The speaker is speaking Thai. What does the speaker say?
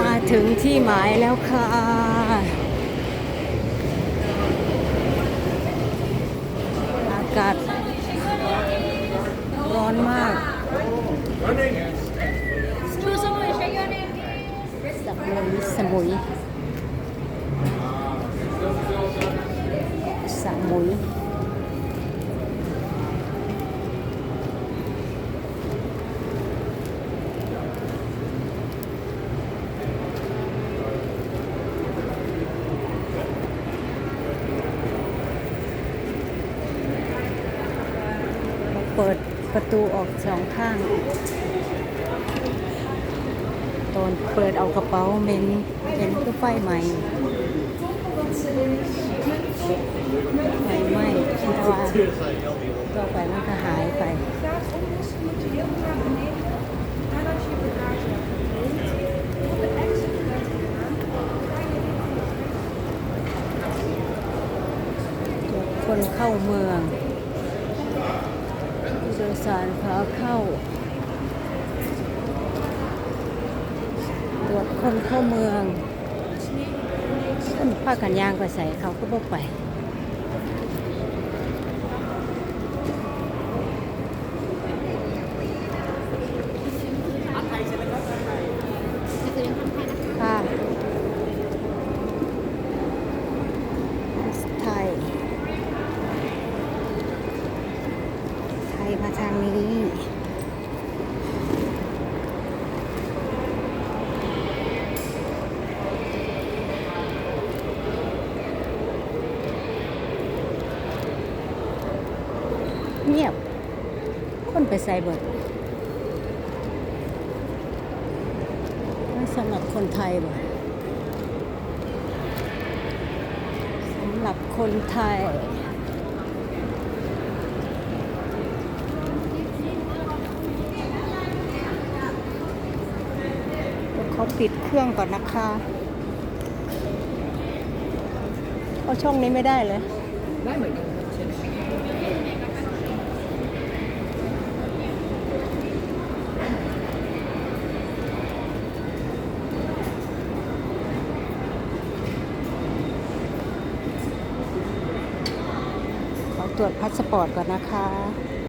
มาถึงที่หมายแล้วค่ะ อากาศร้อนมากสมุยสมุย สมุย เปิดประตูออกสองข้าง ตอนเปิดเอากระเป๋าเมนเห็นก็ไฟไหม่ไฟไหม้คิดว่าต่อไปมันก็หายไปคนเข้าเมือง ผู้โดยสารขาเข้า ตรวจคนเข้าเมืองคนผ้ากันยางไปใส่เขาก็บ่ไป ค่ะ ไทย ไทยมางนี้เงียบ คนไปใส่เบิดสำหรับคนไทยบ่สำหรับคนไทย เขาปิดเครื่องก่อนนะคะเอาช่องนี้ไม่ได้เลยได้เหมือนกันตรวจพาสปอร์ตก่อนนะคะ